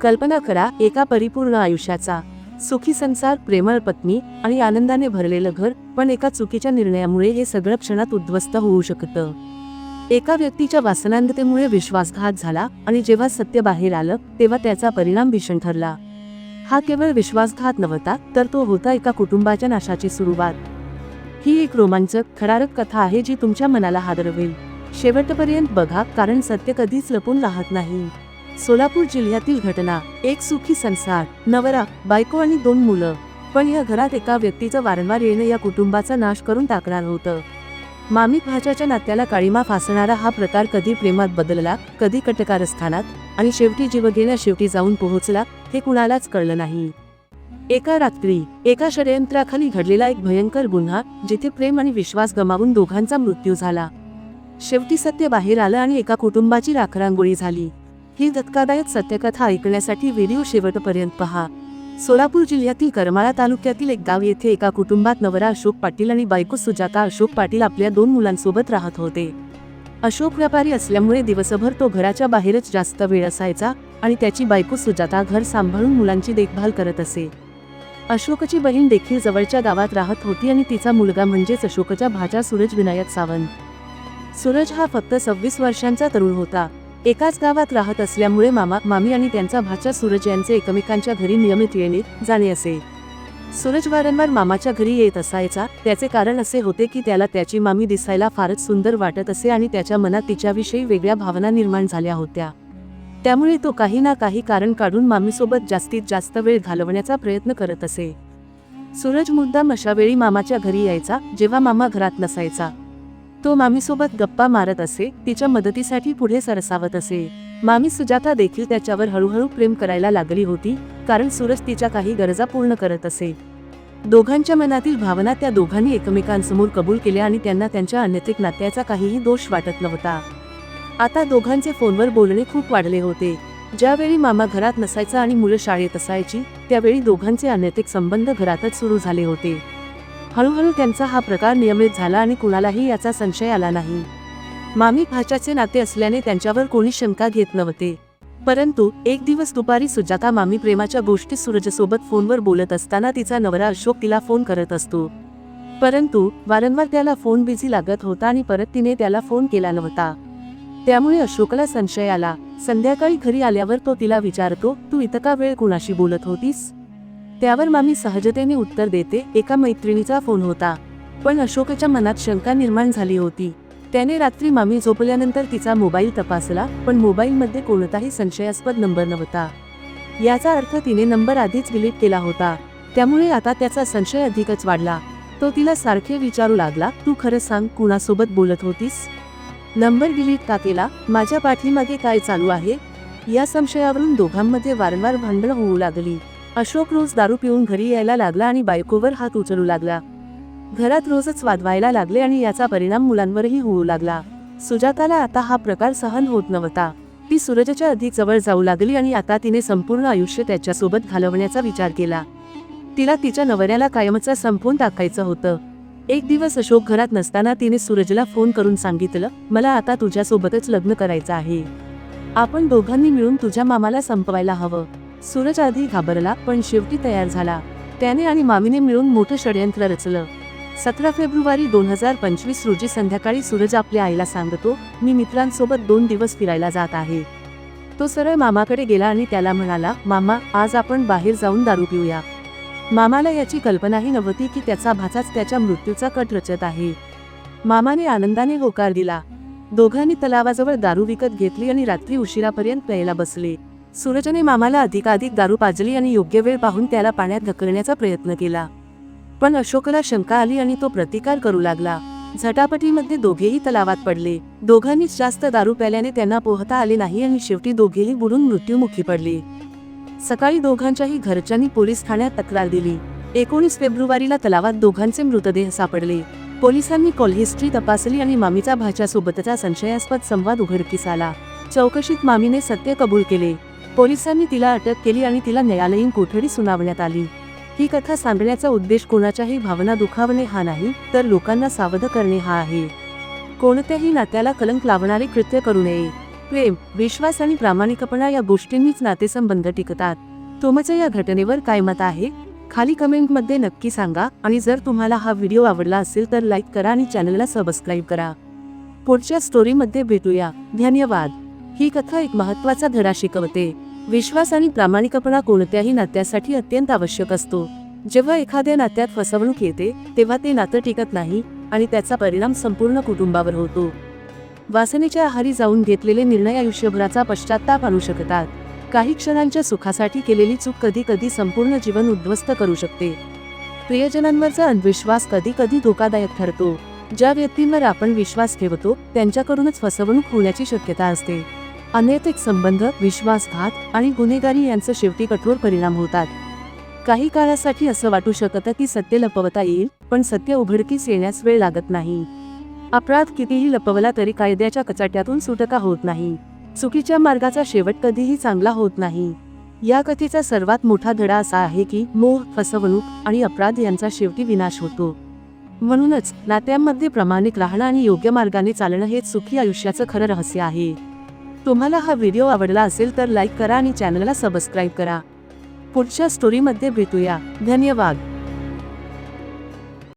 कल्पना करा एका परिपूर्ण आयुष्याचा. सुखी संसार प्रेमळ पत्नी आणि आनंदाने भरलेलं घर पण एका चुकीच्या निर्णयामुळे हे सगळं क्षणात उद्ध्वस्त होऊ शकतं. एका व्यक्तीच्या वासनांधतेमुळे विश्वासघात झाला आणि जेव्हा सत्य बाहेर आलं तेव्हा त्याचा परिणाम भीषण ठरला. हा केवळ विश्वासघात नव्हता तर तो होता एका कुटुंबाच्या नाशाची सुरुवात. ही एक रोमांचक खरारक कथा आहे जी तुमच्या मनाला हादरवेल. शेवटपर्यंत बघा कारण सत्य कधीच लपून राहत नाही. सोलापूर जिल्ह्यातील घटना एक सुखी संसार नवरा बायको आणि दोन मुलं. पण या घरात एका व्यक्तीचं वारंवार येणं या कुटुंबाचा नाश करून टाकणार होतं. मामिक भाच्याच्या नात्याला काळीमा फासणारा हा प्रकार कधी प्रेमात बदलला कधी कटकारस्थानात आणि शेवटी जीवघेण्या शेवटी जाऊन पोहोचला हे कुणालाच कळलं नाही. एका रात्री एका षडयंत्राखाली घडलेला एक भयंकर गुन्हा जिथे प्रेम आणि विश्वास गमावून दोघांचा मृत्यू झाला. शेवटी सत्य बाहेर आलं आणि एका कुटुंबाची राखरांगोळी झाली. ही धक्कादायक सत्यकथा ऐकण्यासाठी व्हिडिओ शेवटपर्यंत पहा. सोलापूर जिल्ह्यातील करमाळा तालुक्यातील एक गाव येथे एका कुटुंबात नवरा अशोक पाटील आणि बायको सुजाता अशोक पाटील आपल्या दोन मुलांसोबत राहत होते. अशोक व्यापारी असल्यामुळे दिवसभर तो घराच्या बाहेरच जास्त वेळ असायचा आणि त्याची बायको सुजाता घर सांभाळून मुलांची देखभाल करत असे. अशोकची बहीण देखील जवळच्या गावात राहत होती आणि तिचा मुलगा म्हणजेच अशोकच्या भाचा सूरज विनायक सावंत. सूरज हा फक्त सव्वीस वर्षांचा तरुण होता. एकाच गावात राहत असल्यामुळे मामा मामी आणि त्यांचा भाचा सूरज यांचे एकमेकांच्या घरी नियमित येणे जाणे असे. सूरज वारंवार मामाच्या घरी येत असायचा. त्याचे कारण असे होते की त्याला त्याची मामी दिसायला फारच सुंदर वाटत असे आणि त्याच्या मनात तिच्याविषयी वेगळ्या भावना निर्माण झाल्या होत्या. त्यामुळे तो काही ना काही कारण काढून मामीसोबत जास्तीत जास्त वेळ घालवण्याचा प्रयत्न करत असे. सूरज मुद्दाम अशा वेळी मामाच्या घरी यायचा जेव्हा मामा घरात नसायचा. तो मामीसोबत गप्पा मारत असे तिच्या मदतीसाठी पुढे सरसावत असे. मामी सुजाता देखील त्याच्यावर हळूहळू प्रेम करायला लागली होती कारण सूरज तिच्या काही गरजा पूर्ण करत असे. दोघांच्या मनातील भावना त्या दोघांनी एकमेकांसमोर कबूल केल्या आणि त्यांना त्यांच्या अनैतिक नात्याचा काहीही दोष वाटत नव्हता. आता दोघांचे फोनवर बोलणे खूप वाढले होते. ज्यावेळी मामा घरात नसायचा आणि मुलं शाळेत असायची त्यावेळी दोघांचे अनैतिक संबंध घरातच सुरू झाले होते. हळूहळू त्यांचा हा प्रकार नियमित झाला आणि कुणालाही याचा संशय आला नाही. मामी भाच्याचे नाते असल्याने त्यांच्यावर कोणी शंका घेत नव्हते. परंतु एक दिवस दुपारी सुजाता मामी प्रेमाच्या गोष्टी सूरजसोबत फोनवर बोलत असताना तिचा नवरा अशोक तिला फोन करत असतो. परंतु वारंवार त्याला फोन बिझी लागत होता आणि परत तिने त्याला फोन केला नव्हता. त्यामुळे अशोकला संशय आला. संध्याकाळी घरी आल्यावर तो तिला विचारतो तू इतका वेळ कुणाशी बोलत होतीस? त्यावर मामी सहजतेने उत्तर देते एका मैत्रिणीचा फोन होता. पण अशोकच्या मनात शंका निर्माण झाली होती. त्याने रात्री मामी झोपल्यानंतर तिचा मोबाईल तपासला पण मोबाईलमध्ये कोणताही संशयास्पद नंबर नव्हता. याचा अर्थ तिने नंबर आधीच डिलीट केला होता. त्यामुळे आता त्याचा संशय अधिकच वाढला. तो तिला सारखे विचारू लागला तू खरं सांग कुणासोबत बोलत होतीस? नंबर डिलीट का केला? माझ्या पाठीमागे काय चालू आहे? या संशयावरून दोघांमध्ये वारंवार भांडण होऊ लागली. अशोक रोज दारू पिऊन घरी यायला लागला आणि बायकोवर हात उचलू लागला. घरात रोजच वादवायला लागले आणि याचा परिणाम मुलांवरही होऊ लागला. सुजाताला आता हा प्रकार सहन होत नव्हता. ती सूरजच्या अधिक जवळ जाऊ लागली आणि आता तिने संपूर्ण आयुष्य त्याच्यासोबत घालवण्याचा विचार केला. तिला तिच्या नवऱ्याला कायमचा संपवून टाकायचं होतं. एक दिवस अशोक घरात नसताना तिने सूरजला फोन करून सांगितलं मला आता तुझ्यासोबतच लग्न करायचं आहे. आपण दोघांनी मिळून तुझ्या मामाला संपवायला हवं. सूरज आधी घाबरला पण शेवटी तयार झाला. त्याने आणि मामीने मिळून मोठं षडयंत्र रचलं. सतरा फेब्रुवारी दोन हजार पंचवीस रोजी संध्याकाळी सूरज आपल्या आईला सांगतो मी मित्रांसोबत दोन दिवस फिरायला जात आहे. तो सरळ मामाकडे गेला आणि त्याला म्हणाला मामा आज आपण बाहेर जाऊन दारू पिऊया. मामाला याची कल्पनाही नव्हती की त्याचा भाचाच त्याच्या मृत्यूचा कट रचत आहे. मामाने आनंदाने होकार दिला. दोघांनी तलावाजवळ दारू विकत घेतली आणि रात्री उशिरापर्यंत प्यायला बसले. सूरजने मामाला अधिकाधिक दारू पाजली आणि योग्य वेळ पाहून त्याला पाण्यात ढकलण्याचा प्रयत्न केला. पण अशोकला शंका आली आणि तो प्रतिकार करू लागला. झटापटीमध्ये दोघेही तलावात पडले. दोघांनीच जास्त दारू प्याल्याने त्यांना पोहता आले नाही आणि शेवटी दोघेही बुडून मृत्युमुखी पडले. सकाळी दोघांच्याही घरच्यांनी पोलीस ठाण्यात तक्रार दिली. एकोणीस फेब्रुवारीला तलावात दोघांचे मृतदेह सापडले. पोलिसांनी कॉल हिस्ट्री तपासली आणि मामीचा भाच्यासोबतचा संशयास्पद संवाद उघडकीस आला. चौकशीत मामीने सत्य कबूल केले. पोलिसांनी तिला अटक केली आणि तिला न्यायालयीन कोठडी सुनावण्यात आली. ही कथा सांगण्याचा उद्देश कोणाच्याही भावना दुखावणे हा नाही तर लोकांना सावध करणे हा आहे. कोणत्याही नात्याला कलंक लावणारे कृत्य करू नये. प्रेम विश्वास आणि प्रामाणिकपणा या गोष्टींनीच नातेसंबंध टिकतात. तुमचं या घटनेवर काय मत आहे? खाली कमेंटमध्ये नक्की सांगा आणि जर तुम्हाला हा व्हिडिओ आवडला असेल तर लाईक करा आणि चॅनलला सबस्क्राईब करा. पुढच्या स्टोरीमध्ये भेटूया. धन्यवाद. ही कथा एक महत्त्वाचा धडा शिकवते. विश्वास आणि प्रामाणिकपणा कोणत्याही नात्यासाठी अत्यंत आवश्यक असतो. जेव्हा एखाद्या नात्यात फसवणूक येते तेव्हा ते नातं टिकत नाही आणि त्याचा परिणाम संपूर्ण कुटुंबावर होतो. वासनेच्या आहारी जाऊन घेतलेले निर्णय आयुष्यभराचा पश्चाताप आणू शकतात. काही क्षणांच्या सुखासाठी केलेली चूक कधी कधी संपूर्ण जीवन उद्ध्वस्त करू शकते. प्रियजनांवरचा अंधविश्वास कधी कधी धोकादायक ठरतो. ज्या व्यक्तींवर आपण विश्वास ठेवतो त्यांच्याकडूनच फसवणूक होण्याची शक्यता असते. अनैतिक संबंध विश्वासघात आणि गुन्हेगारी यांचे शेवटी कठोर परिणाम होतात. काही काळासाठी असं वाटू शकतं की सत्य लपवता येईल पण सत्य उघडकीस येण्यास वेळ लागत नाही. अपराध कितीही लपवला तरी कायद्याच्या कचाट्यातून सुटका होत नाही. चुकीच्या मार्गाचा शेवट कधीही चांगला होत नाही. या कथेचा सर्वात मोठा धडा असा आहे की मोह फसवणूक आणि अपराध यांचा शेवटी विनाश होतो. म्हणूनच नात्यांमध्ये प्रामाणिक राहणं आणि योग्य मार्गाने चालणं हेच सुखी आयुष्याचं खरं रहस्य आहे. तुम्हाला हा व्हिडिओ आवडला असेल तर लाईक करा आणि चॅनलला सबस्क्राईब करा. पुढच्या स्टोरीमध्ये भेटूया. धन्यवाद.